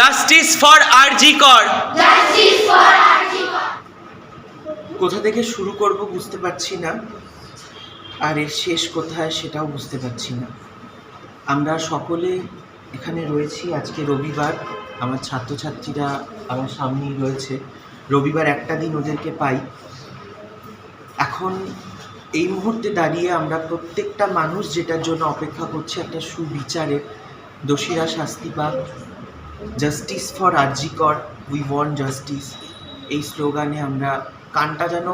Justice for RG Kar Justice for Arjikar. কোথা থেকে শুরু করব বুঝতে পারছি না আর এর শেষ কোথায় সেটাও বুঝতে পারছি না। আমরা সকলে এখানে রয়েছি আজকে রবিবার আমার ছাত্রছাত্রীরা আমার সামনেই রয়েছে। রবিবার একটা দিন ওদেরকে পাই। এখন এই মুহূর্তে দাঁড়িয়ে আমরা প্রত্যেকটা মানুষ যেটার জন্য অপেক্ষা করছি একটা সুবিচারের দোষীরা শাস্তি পাক। Justice for RG Kar we want justice এই স্লোগানে আমরা কানটা যেন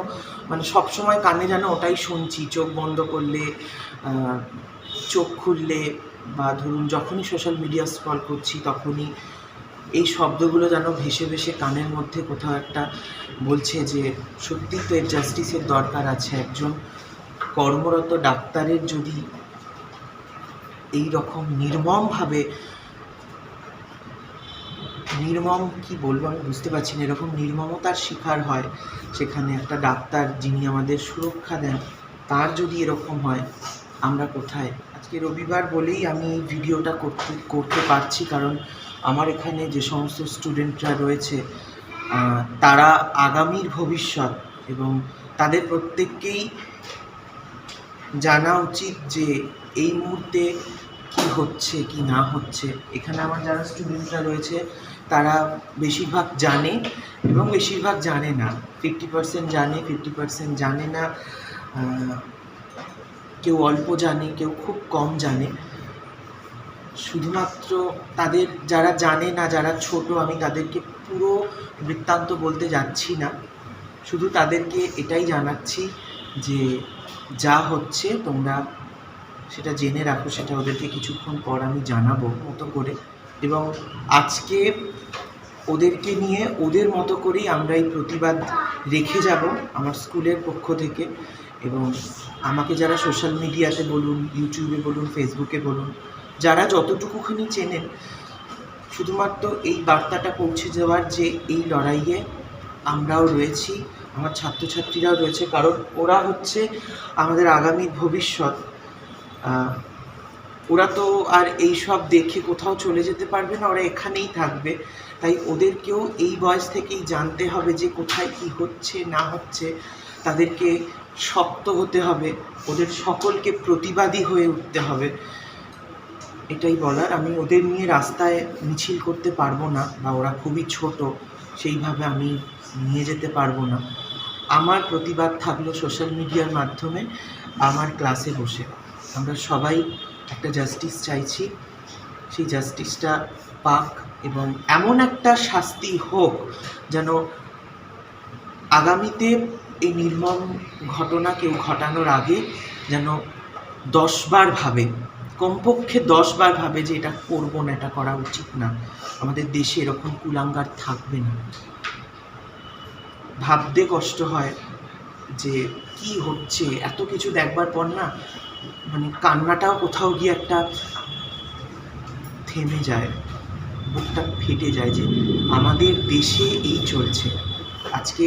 মানে সবসময় কানে যেন ওটাই শুনছি, চোখ বন্ধ করলে চোখ খুললে বা ধরুন যখনই সোশ্যাল মিডিয়া স্ক্রল করছি তখনই এই শব্দগুলো যেন ভেসে ভেসে কানের মধ্যে কোথাও একটা বলছে যে সত্যি তো এর জাস্টিসের দরকার আছে একজন কর্মরত ডাক্তারের যদি এই রকম নির্মমভাবে নির্মম, কি বলব আমি বুঝতে পারছি না, এরকম নির্মমতার শিকার হয় সেখানে একটা ডাক্তার যিনি আমাদের সুরক্ষা দেন, তার যদি এরকম হয়, আমরা কোথায়? আজকে রবিবার বলেই আমি এই ভিডিওটা করতে করতে পারছি, কারণ আমার এখানে যে সমস্ত স্টুডেন্টরা রয়েছে তারা আগামীর ভবিষ্যৎ এবং তাদের প্রত্যেককেই জানা উচিত যে এই মুহূর্তে কি হচ্ছে, কি না হচ্ছে। এখানে আমার যারা স্টুডেন্টরা রয়েছে তারা বেশিরভাগ জানে এবং বেশিরভাগ জানে না। ফিফটি পার্সেন্ট জানে ফিফটি পার্সেন্ট জানে না। কেউ অল্প জানে, কেউ খুব কম জানে। শুধুমাত্র তাদের, যারা জানে না, যারা ছোট, আমি তাদেরকে পুরো বৃত্তান্ত বলতে যাচ্ছি না। শুধু তাদেরকে এটাই জানাচ্ছি যে, যা হচ্ছে তোমরা সেটা জেনে রাখো, সেটা ওদেরকে কিছুক্ষণ পর আমি জানাব মতো করে। এবং আজকে ওদেরকে নিয়ে ওদের মতো করেই আমরা এই প্রতিবাদ রেখে যাব আমার স্কুলের পক্ষ থেকে এবং আমাকে যারা সোশ্যাল মিডিয়াতে বলুন, ইউটিউবে বলুন, ফেসবুকে বলুন, যারা যতটুকুখানি চেনেন, শুধুমাত্র এই বার্তাটা পৌঁছে যাওয়ার যে এই লড়াইয়ে আমরাও রয়েছি, আমার ছাত্রছাত্রীরাও রয়েছে, কারণ ওরা হচ্ছে আমাদের আগামী ভবিষ্যৎ ওরা তো আর এই সব দেখে কোথাও চলে যেতে পারবে না, ওরা এখানেই থাকবে। তাই ওদেরকেও এই বয়স থেকেই জানতে হবে যে কোথায় কি হচ্ছে, না হচ্ছে। তাদেরকে শক্ত হতে হবে, ওদের সকলকে প্রতিবাদী হয়ে উঠতে হবে। এটাই বলার। আমি ওদের নিয়ে রাস্তায় মিছিল করতে পারব না, বা ওরা খুবই ছোট, সেইভাবে আমি নিয়ে যেতে পারব না। আমার প্রতিবাদ থাকল সোশ্যাল মিডিয়ার মাধ্যমে, আমার ক্লাসে বসে। আমরা সবাই একটা জাস্টিস চাইছি। সেই জাস্টিসটা পাক এবং এমন একটা শাস্তি হোক যেন আগামীতে এই নির্মম ঘটনা কেউ ঘটানোর আগে যেন দশবার ভাবে, কমপক্ষে দশবার ভাবে যে এটা করব না, এটা করা উচিত না। আমাদের দেশে এরকম কুলাঙ্গার থাকবে না। ভাবতে কষ্ট হয় যে কি হচ্ছে? এত কিছু দেখবার পর না মানে কান্নাটাও কোথাও গিয়ে একটা থেমে যায়, বুকটা ফেটে যায় যে আমাদের দেশে এই চলছে। আজকে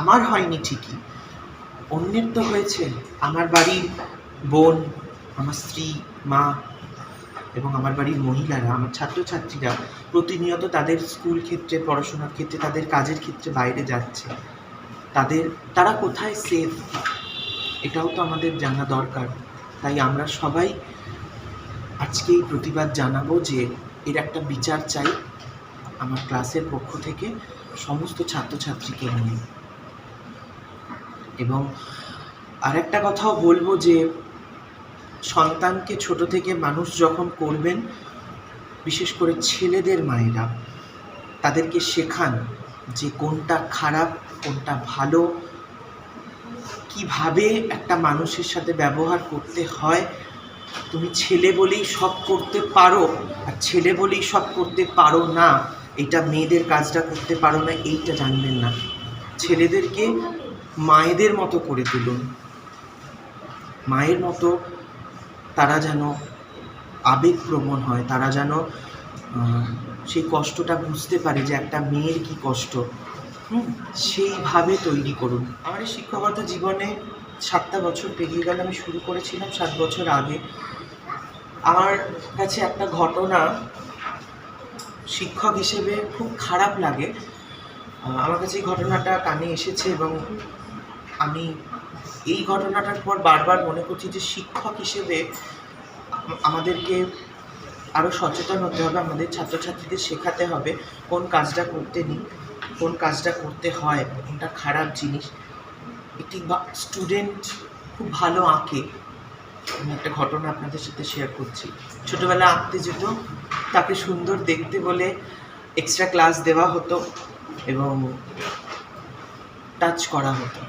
আমার হয়নি ঠিকই, অন্যের তো হয়েছে। আমার বাড়ির বোন, আমার স্ত্রী, মা এবং আমার বাড়ির মহিলারা, আমার ছাত্রছাত্রীরা প্রতিনিয়ত তাদের স্কুল ক্ষেত্রে, পড়াশোনার ক্ষেত্রে, তাদের কাজের ক্ষেত্রে বাইরে যাচ্ছে। তাদের, তারা কোথায় সেফ এটাও তো আমাদের জানা দরকার। তাই আমরা সবাই আজকে এই প্রতিবাদ জানাব যে এর একটা বিচার চাই আমার ক্লাসের পক্ষ থেকে সমস্ত ছাত্রছাত্রীকে নিয়ে। এবং আরেকটা কথাও বলব যে সন্তানকে ছোট থেকে মানুষ যখন করবেন, বিশেষ করে ছেলেদের মায়েরা, তাদেরকে শেখান যে কোনটা খারাপ, কোনটা ভালো, কীভাবে একটা মানুষের সাথে ব্যবহার করতে হয়, তুমি ছেলে বলেই সব করতে পারো আর ছেলে বলেই সব করতে পারো না, এটা মেয়েদের কাজটা করতে পারো না, এইটা জানবেন না। ছেলেদেরকে মায়েদের মতো করে তুলুন। মায়ের মতো তারা যেন আবেগপ্রবণ হয়, তারা যেন সেই কষ্টটা বুঝতে পারে যে একটা মেয়ের কি কষ্ট। হুম, সেইভাবে তৈরি করুন। আমার এই শিক্ষকতা জীবনে সাতটা বছর পেরিয়ে গেল, আমি শুরু করেছিলাম সাত বছর আগে। আমার কাছে একটা ঘটনা শিক্ষক হিসেবে খুব খারাপ লাগে। আমার কাছে এই ঘটনাটা কানে এসেছে এবং আমি এই ঘটনাটার পর বারবার মনে করছি যে শিক্ষক হিসেবে আমাদেরকে আরও সচেতন হতে হবে, আমাদের ছাত্রছাত্রীদের শেখাতে হবে কোন কাজটা করতে নেই কোন কাজটা করতে হয়, কোনটা খারাপ জিনিস। একটি স্টুডেন্ট খুব ভালো আঁকে। আমি একটা ঘটনা আপনাদের সাথে শেয়ার করছি। ছোটবেলা আঁকতে যেত, তাকে সুন্দর দেখতে বলে এক্সট্রা ক্লাস দেওয়া হতো এবং টাচ করা হতো।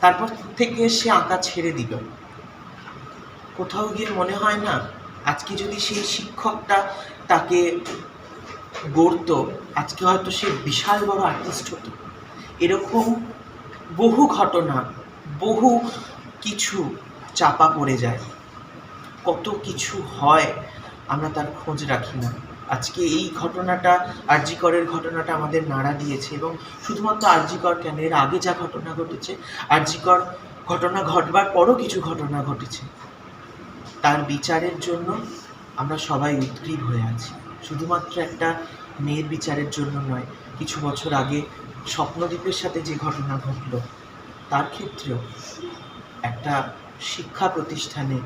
তারপর থেকে সে আঁকা ছেড়ে দিল। কোথাও গিয়ে মনে হয় না আজকে যদি সেই শিক্ষকটা তাকে গড়তো, আজকে হয়তো সে বিশাল বড় আর্টিস্ট হতো। এরকম বহু ঘটনা, বহু কিছু চাপা পড়ে যায়। কত কিছু হয় আমরা তার খোঁজ রাখি না। আজকে এই ঘটনাটা আরজিকরের ঘটনাটা আমাদের নাড়া দিয়েছে এবং শুধুমাত্র আরজিকর কেন, এর আগে যা ঘটনা ঘটেছে আরজিকর ঘটনা ঘটবার পরও কিছু ঘটনা ঘটেছে। তার বিচারের জন্য আমরা সবাই উদ্গ্রীব হয়ে আছি। শুধুমাত্র একটা মেয়ের বিচারের জন্য নয়, কিছু বছর আগে স্বপ্নদ্বীপের সাথে যে ঘটনা ঘটলো, তার ক্ষেত্রেও একটা শিক্ষা প্রতিষ্ঠানে,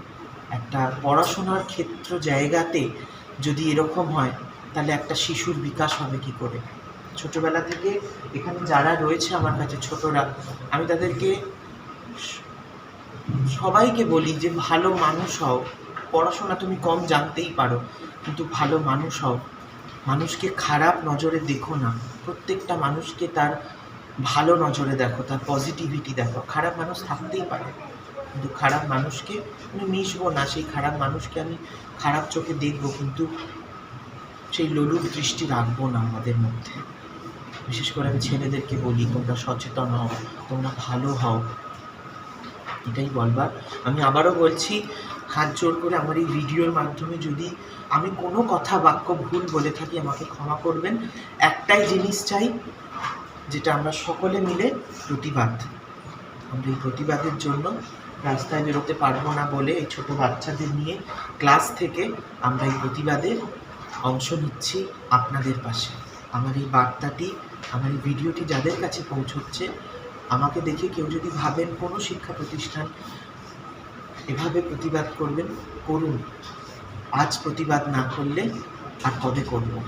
একটা পড়াশোনার ক্ষেত্র জায়গাতে যদি এরকম হয়, তাহলে একটা শিশুর বিকাশ হবে কি করে? ছোটবেলা থেকে এখানে যারা রয়েছে আমার কাছে ছোটরা, আমি তাদেরকে সবাইকে বলি যে ভালো মানুষ হও। পড়াশোনা তুমি কম জানতেই পারো, কিন্তু ভালো মানুষ হও। মানুষকে খারাপ নজরে দেখো না। প্রত্যেকটা মানুষকে তার ভালো নজরে দেখো, তার পজিটিভিটি দেখো। খারাপ মানুষ থাকতেই পারে, কিন্তু খারাপ মানুষকে আমি মিশবো না। সেই খারাপ মানুষকে আমি খারাপ চোখে দেখব, কিন্তু সেই লোলুপ দৃষ্টি রাখব না আমাদের মধ্যে। বিশেষ করে আমি ছেলেদেরকে বলি, তোমরা সচেতন হও, তোমরা ভালো হও। এটাই বলবার। আমি আবারও বলছি, হাত জোর করে আমার এই ভিডিওর মাধ্যমে যদি আমি কোনো কথা, বাক্য, ভুল বলে থাকি, আমাকে ক্ষমা করবেন। একটাই জিনিস চাই, যেটা আমরা সকলে মিলে প্রতিবাদ। আমরা এই প্রতিবাদের জন্য রাস্তায় বেরোতে পারব না বলে এই ছোট বাচ্চাদের নিয়ে ক্লাস থেকে আমরা এই প্রতিবাদের অংশ নিচ্ছি আপনাদের পাশে। আমার এই বার্তাটি, আমার এই ভিডিওটি যাদের কাছে পৌঁছচ্ছে আমাকে দেখে কেউ যদি ভাবেন কোনো শিক্ষা প্রতিষ্ঠান এভাবে প্রতিবাদ করবেন, করুন। আজ প্রতিবাদ না করলে আর কবে করব?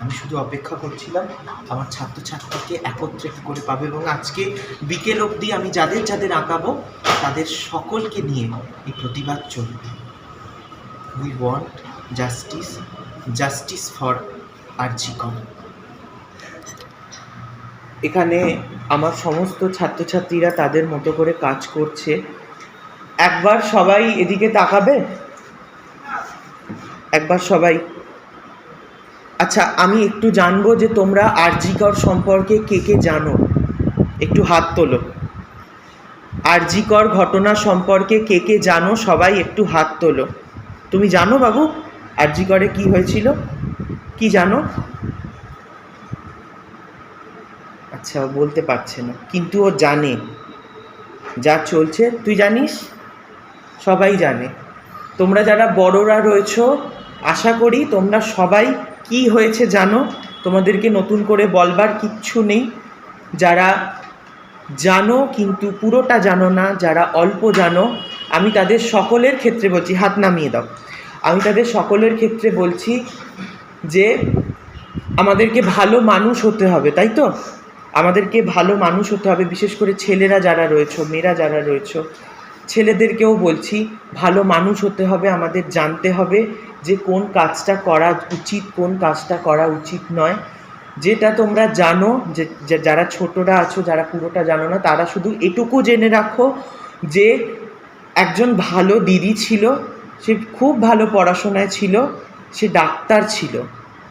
আমি শুধু অপেক্ষা করছিলাম আমার ছাত্রছাত্রীকে একত্রিত করে পাবে এবং আজকে বিকেল অবধি আমি যাদের যাদের আঁকাবো, তাদের সকলকে নিয়ে এই প্রতিবাদ চলবে। We want justice justice for আর আরজিকর এখানে আমার সমস্ত ছাত্রছাত্রীরা তাদের মতো করে কাজ করছে। একবার সবাই এদিকে তাকাবে? একবার সবাই। আচ্ছা আমি একটু জানব যে তোমরা আরজিকর সম্পর্কে কে কে জানো? একটু হাত তোলো। আরজিকর ঘটনা সম্পর্কে কে কে জানো? সবাই একটু হাত তোলো। তুমি জানো বাবু আরজিকরে কি হয়েছিল? কি জানো? আচ্ছা বলতে পারছে না। কিন্তু ও জানে। যা চলছে, তুই জানিস? সবাই জানে। তোমরা যারা বড়রা রয়েছো, আশা করি তোমরা সবাই কি হয়েছে জানো? তোমাদেরকে নতুন করে বলবার কিচ্ছু নেই। যারা জানো, কিন্তু পুরোটা জানো না, যারা অল্প জানো, আমি তাদের সকলের ক্ষেত্রে বলছি, হাত নামিয়ে দাও। আমি তাদের সকলের ক্ষেত্রে বলছি যে, আমাদেরকে ভালো মানুষ হতে হবে, তাই তো? আমাদেরকে ভালো মানুষ হতে হবে, বিশেষ করে ছেলেরা যারা রয়েছে, মেয়েরা যারা রয়েছে, ছেলেদেরকেও বলছি, ভালো মানুষ হতে হবে, আমাদের জানতে হবে যে কোন কাজটা করা উচিত, কোন কাজটা করা উচিত নয়। যেটা তোমরা জানো, যে যারা ছোটরা আছো, যারা পুরোটা জানো না, তারা শুধু এটুকু জেনে রাখো যে একজন ভালো দিদি ছিল, সে খুব ভালো পড়াশোনায় ছিল, সে ডাক্তার ছিল,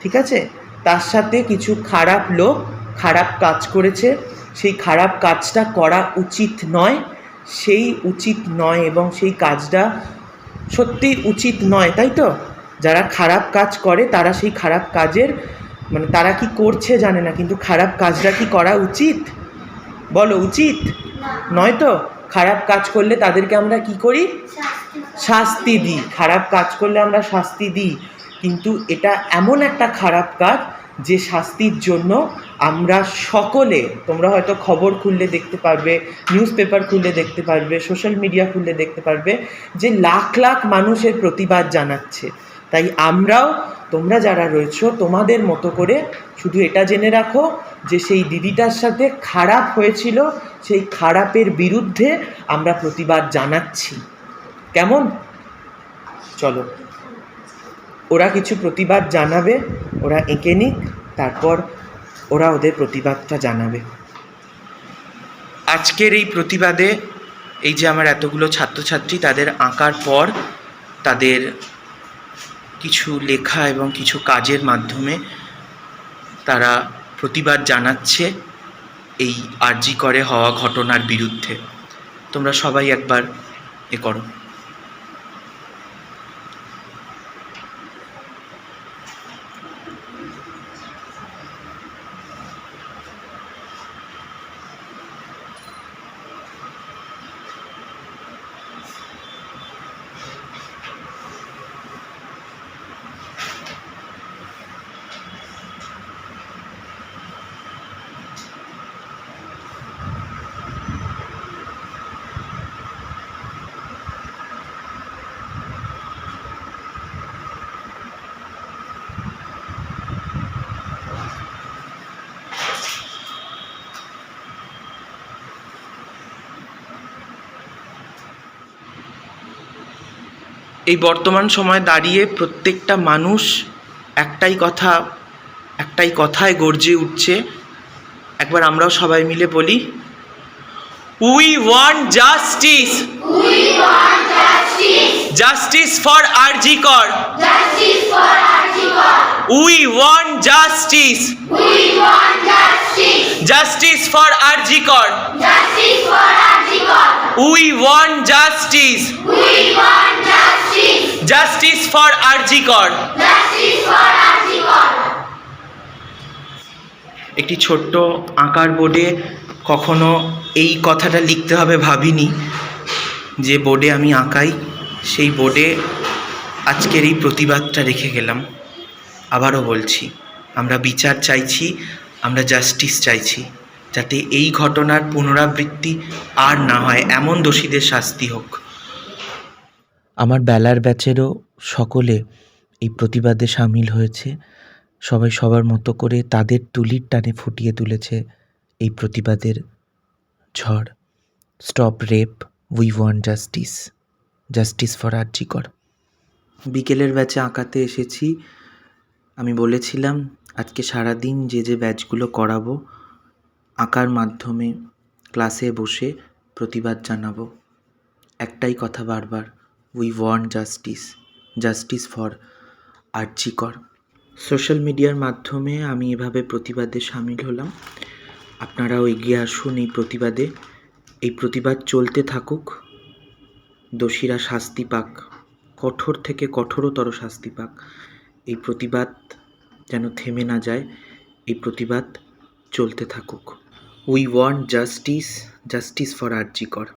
ঠিক আছে? তার সাথে কিছু খারাপ লোক খারাপ কাজ করেছে। সেই খারাপ কাজটা করা উচিত নয়। সেই উচিত নয় এবং সেই কাজটা সত্যি উচিত নয়, তাই তো? যারা খারাপ কাজ করে, তারা সেই খারাপ কাজের মানে তারা কি করছে জানে না, কিন্তু খারাপ কাজটা কি করা উচিত? বলো, উচিত? নয় তো? খারাপ কাজ করলে তাদেরকে আমরা কি করি? শাস্তি দিই। খারাপ কাজ করলে আমরা শাস্তি দিই। কিন্তু এটা এমন একটা খারাপ কাজ যে শাস্তির জন্য আমরা সকলে, তোমরা হয়তো খবর খুললে দেখতে পারবে নিউজ পেপার খুললে দেখতে পারবে সোশ্যাল মিডিয়া খুললে দেখতে পারবে, যে লাখ লাখ মানুষের প্রতিবাদ জানাচ্ছে। তাই আমরাও, তোমরা যারা রয়েছো, তোমাদের মতো করে শুধু এটা জেনে রাখো যে সেই দিদিটার সাথে খারাপ হয়েছিল, সেই খারাপের বিরুদ্ধে আমরা প্রতিবাদ জানাচ্ছি। কেমন? চলো। ওরা কিছু প্রতিবাদ জানাবে, ওরা এঁকে নিক, তারপর ওরা ওদের প্রতিবাদটা জানাবে। আজকের এই প্রতিবাদে এই যে আমার এতগুলো ছাত্রছাত্রী, তাদের আঁকার পর তাদের কিছু লেখা এবং কিছু কাজের মাধ্যমে তারা প্রতিবাদ জানাচ্ছে এই আর্জি করে হওয়া ঘটনার বিরুদ্ধে। তোমরা সবাই একবার এ করো। এই বর্তমান সময় দাঁড়িয়ে প্রত্যেকটা মানুষ একটাই কথা, একটাই কথায় গর্জে উঠছে একবার আমরাও সবাই মিলে বলি we want justice we want justice. Justice for RG Kar Justice for Archibald. We want justice We want justice. Justice for RG Kar Justice for Archibald. We want justice We want justice. Justice for RG Kar Justice for Archibald. একটি ছোট্ট আঁকার বোর্ডে কখনো এই কথাটা লিখতে হবে ভাবিনি যে বোর্ডে আমি আঁকাই সেই বোর্ডে আজকের এই প্রতিবাদটা রেখে গেলাম। আবারও বলছি, আমরা বিচার চাইছি, আমরা জাস্টিস চাইছি, যাতে এই ঘটনার পুনরাবৃত্তি আর না হয়, এমন দোষীদের শাস্তি হোক। আমার বেলার ব্যাচেরও সকলে এই প্রতিবাদে সামিল হয়েছে। সবাই সবার মতো করে তাদের তুলির টানে ফুটিয়ে তুলেছে এই প্রতিবাদের ঝড়। Stop rape we want justice justice for RG Kar বিকেলের ব্যাচে আঁকাতে এসেছি। আমি বলেছিলাম, আজকে সারাদিন যে যে ব্যাচগুলো করাবো, আঁকার মাধ্যমে ক্লাসে বসে প্রতিবাদ জানাব। একটাই কথা বারবার we want justice justice for RG Kar social মিডিয়ার মাধ্যমে আমি এভাবে প্রতিবাদে সামিল হলাম। আপনারাও এগিয়ে আসুন এই প্রতিবাদে। এই প্রতিবাদ চলতে থাকুক। দোষীরা শাস্তি পাক, কঠোর থেকে কঠোরতর শাস্তি পাক। এই প্রতিবাদ যেন থেমে না যায়, এই প্রতিবাদ চলতে থাকুক। We want justice justice for RG Kar